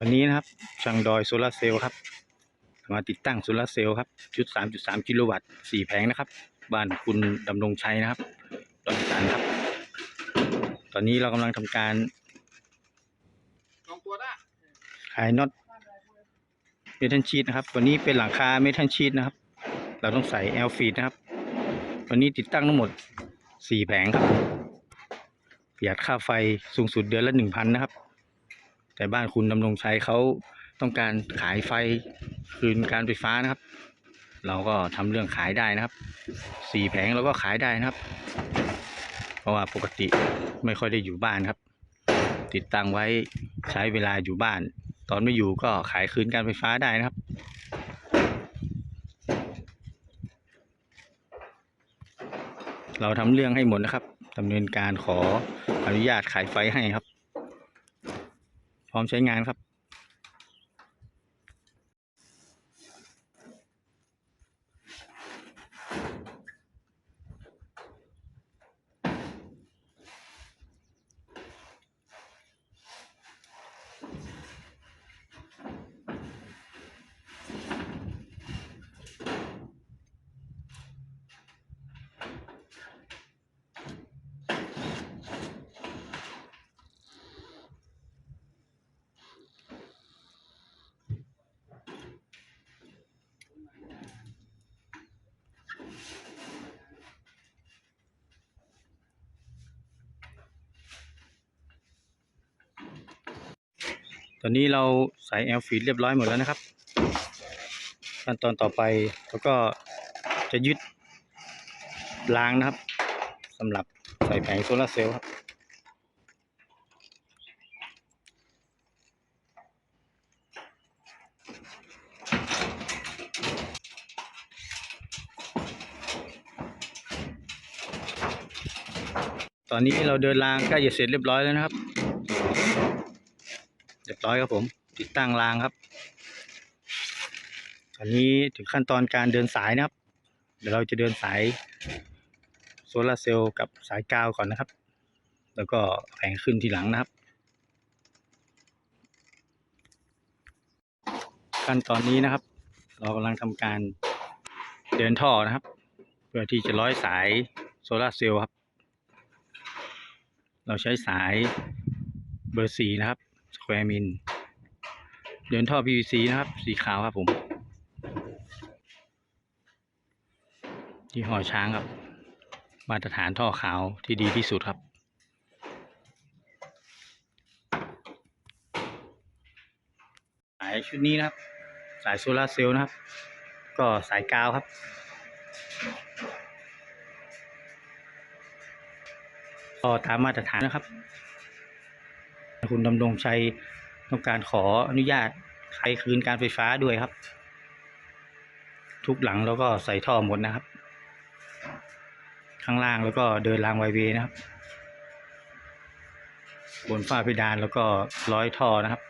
วันนี้นะครับช่างดอยโซลาร์เซลล์ครับ มาติดตั้งโซลาร์เซลล์ครับ ชุด 3.3 กิโลวัตต์สี่แผงนะครับ บ้านคุณดำรงชัยนะครับดอนจันทร์ครับ ตอนนี้เรากำลังทำการลองตัวได้ขายน็อตเมทัลชีตนะครับ วันนี้เป็นหลังคาเมทัลชีตนะครับ เราต้องใส่แอลฟีดนะครับ วันนี้ติดตั้งทั้งหมดสี่แผงครับประหยัดค่าไฟสูงสุดเดือนละหนึ่งพันนะครับ แต่บ้านคุณดำรงชัยเขาต้องการขายไฟคืนการไฟฟ้านะครับ เราก็ทำเรื่องขายได้นะครับสี่แผงเราก็ขายได้นะครับ เพราะว่าปกติไม่ค่อยได้อยู่บ้านครับ ติดตั้งไว้ใช้เวลาอยู่บ้าน ตอนไม่อยู่ก็ขายคืนการไฟฟ้าได้นะครับเราทำเรื่องให้หมดนะครับดำเนินการขออนุญาตขายไฟให้ครับ พร้อมใช้งานครับ ตอนนี้เราใส่แอลฟีดเรียบร้อยหมดแล้วนะครับ ขั้นตอนต่อไปเราก็จะยึดรางนะครับสำหรับใส่แผงโซลาเซลล์ครับตอนนี้เราเดินรางใกล้จะเสร็จเรียบร้อยแล้วนะครับ ร้อยครับผม ติดตั้งรางครับตอนนี้ถึงขั้นตอนการเดินสายนะครับ เดี๋ยวเราจะเดินสายโซลาร์เซลล์กับสายกาวก่อนนะครับ แล้วก็แผงขึ้นทีหลังนะครับ ขั้นตอนนี้นะครับ เรากำลังทำการเดินท่อนะครับ เพื่อที่จะร้อยสายโซลาร์เซลล์ครับ เราใช้สายเบอร์สี่นะครับ แควมิลเดินท่อ PVC นะครับ สีขาวครับผม ที่หอช้างครับ มาตรฐานท่อขาวที่ดีที่สุดครับสายชุดนี้นะครับ สายโซลาเซลล์นะครับ ก็สายกาวครับก็ตามมาตรฐานนะครับ คุณดำรงชัยต้องการขออนุญาตขายคืนการไฟฟ้าด้วยครับ ทุกหลังแล้วก็ใส่ท่อหมดนะครับ ข้างล่างแล้วก็เดินรางไวเวนะครับ บนฝ้าเพดานแล้วก็ร้อยท่อนะครับ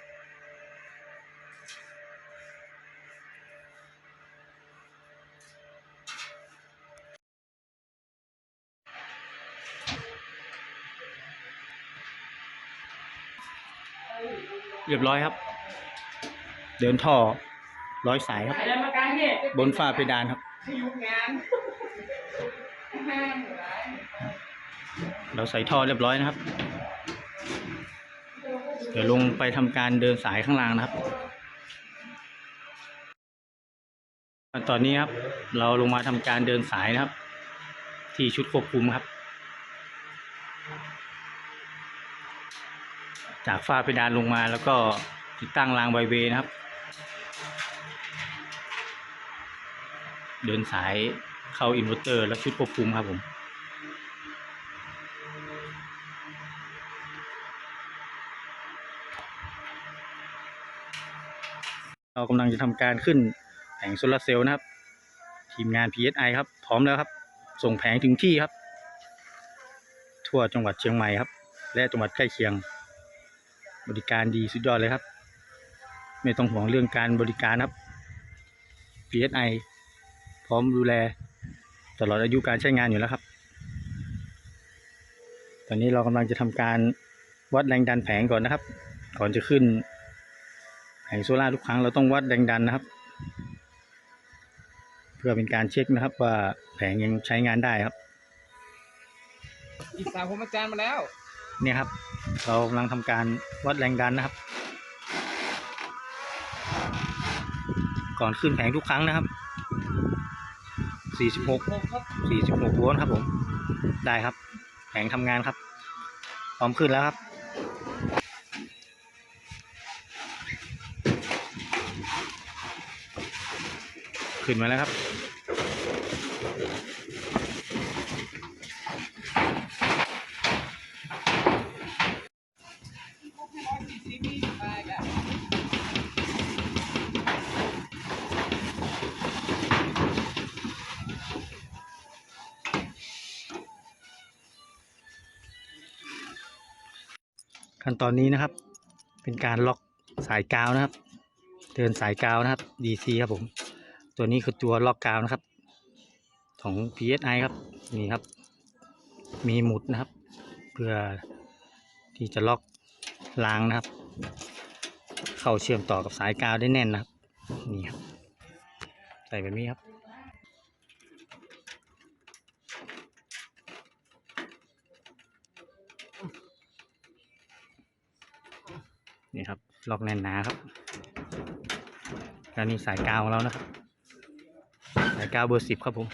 เรียบร้อยครับ เดินท่อร้อยสายครับอะไรมาการเนี่ยบนฝ้าเพดานครับที่ยุงานห้างเหรอเราใส่ท่อเรียบร้อยนะครับ เดี๋ยวลงไปทำการเดินสายข้างล่างนะครับตอนนี้ครับ เราลงมาทำการเดินสายนะครับ ที่ชุดควบคุมครับ จากฝ้าเพดานลงมาแล้วก็ติดตั้งรางไวเวนะครับ เดินสายเข้าอินเวอร์เตอร์ และชุดควบคุมครับผมเรากำลังจะทำการขึ้นแผงโซลาร์เซลล์นะครับ ทีมงาน PSI ครับ พร้อมแล้วครับ ส่งแผงถึงที่ครับ ทั่วจังหวัดเชียงใหม่ครับ และจังหวัดใกล้เคียง บริการดีสุดยอดเลยครับ ไม่ต้องห่วงเรื่องการบริการครับ PSI พร้อมดูแลตลอดอายุการใช้งานอยู่แล้วครับ ตอนนี้เรากำลังจะทำการวัดแรงดันแผงก่อนนะครับ ก่อนจะขึ้นแผงโซล่าร์ทุกครั้งเราต้องวัดแรงดันนะครับ เพื่อเป็นการเช็คนะครับ ว่าแผงยังใช้งานได้ครับอีกสามผมอาจารย์มาแล้ว เนี่ยครับ เรากำลังทำการวัดแรงดันนะครับ ก่อนขึ้นแผงทุกครั้งนะครับ 46ครับ46โวลต์ครับผม ได้ครับ แผงทำงานครับพร้อมขึ้นแล้วครับขึ้นมาแล้วครับ ขั้นตอนนี้นะครับ เป็นการล็อกสายกาวนะครับ เดินสายกาวนะครับ DC ครับผม ตัวนี้คือตัวล็อกกาวนะครับ ของ PSI ครับนี่ครับ มีหมุดนะครับ เพื่อที่จะล็อกรางนะครับ เข้าเชื่อมต่อกับสายกาวได้แน่นนะครับนี่ครับใส่แบบนี้ครับ นี่ครับ ล็อกแน่นหนาครับแล้วนี่สายกาวของเรานะครับ สายกาวเบอร์สิบครับผม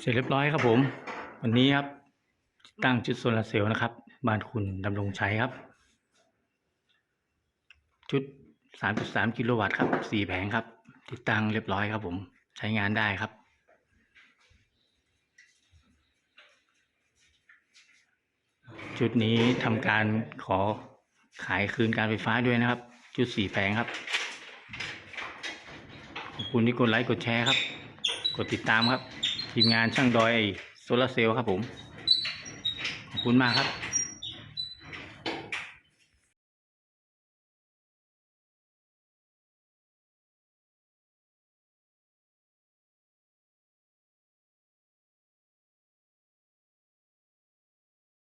เสร็จเรียบร้อยครับผม วันนี้ครับ ตั้งจุดโซลาร์เซลล์นะครับ บ้านคุณดำรงชัยครับ ชุด 3.3 กิโลวัตต์ครับ 4 แผงครับ ติดตั้งเรียบร้อยครับผม ใช้งานได้ครับ ชุดนี้ทำการขอขายคืนการไฟฟ้าด้วยนะครับ ชุด 4 แผงครับ ขอบคุณที่กดไลค์กดแชร์ครับ กดติดตามครับ ทีมงานช่างดอยโซลาร์เซลล์ครับผม ขอบคุณมากครับ